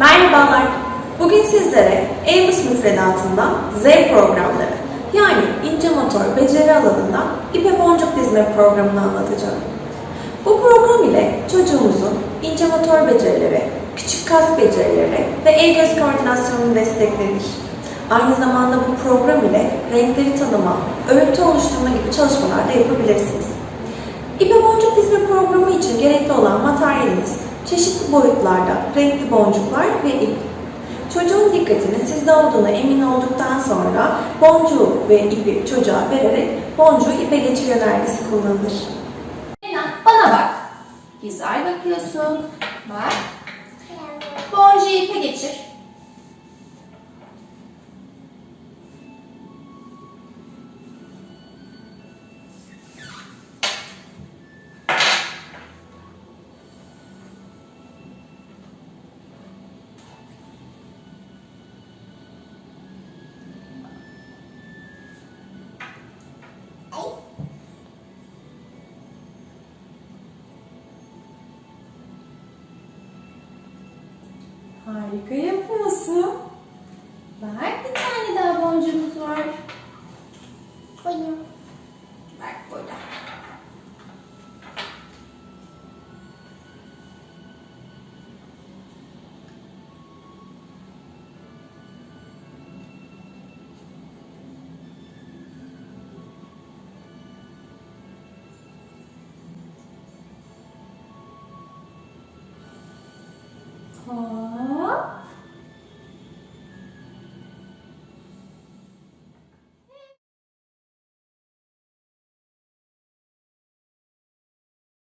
Merhabalar. Bugün sizlere Amos müfredatından Z programları yani ince motor beceri alanında ipe boncuk dizme programını anlatacağım. Bu program ile çocuğumuzun ince motor becerileri, küçük kas becerileri ve el göz koordinasyonunu desteklenir. Aynı zamanda bu program ile renkleri tanıma, örüntü oluşturma gibi çalışmalar da yapabilirsiniz. İpe boncuk dizme programı için gerekli olan materyalimiz çeşitli boyutlarda renkli boncuklar ve ip. Çocuğun dikkatinin sizde olduğuna emin olduktan sonra boncuğu ve ipi çocuğa vererek boncuğu ipe geçir yönergesi kullanılır. Lena bana bak. Güzel bakıyorsun. Bak. Boncuğu ipe geçir. Harika yapıyorsun. Bak bir tane daha boncuğumuz var. Koyayım. Bak burada. Oh.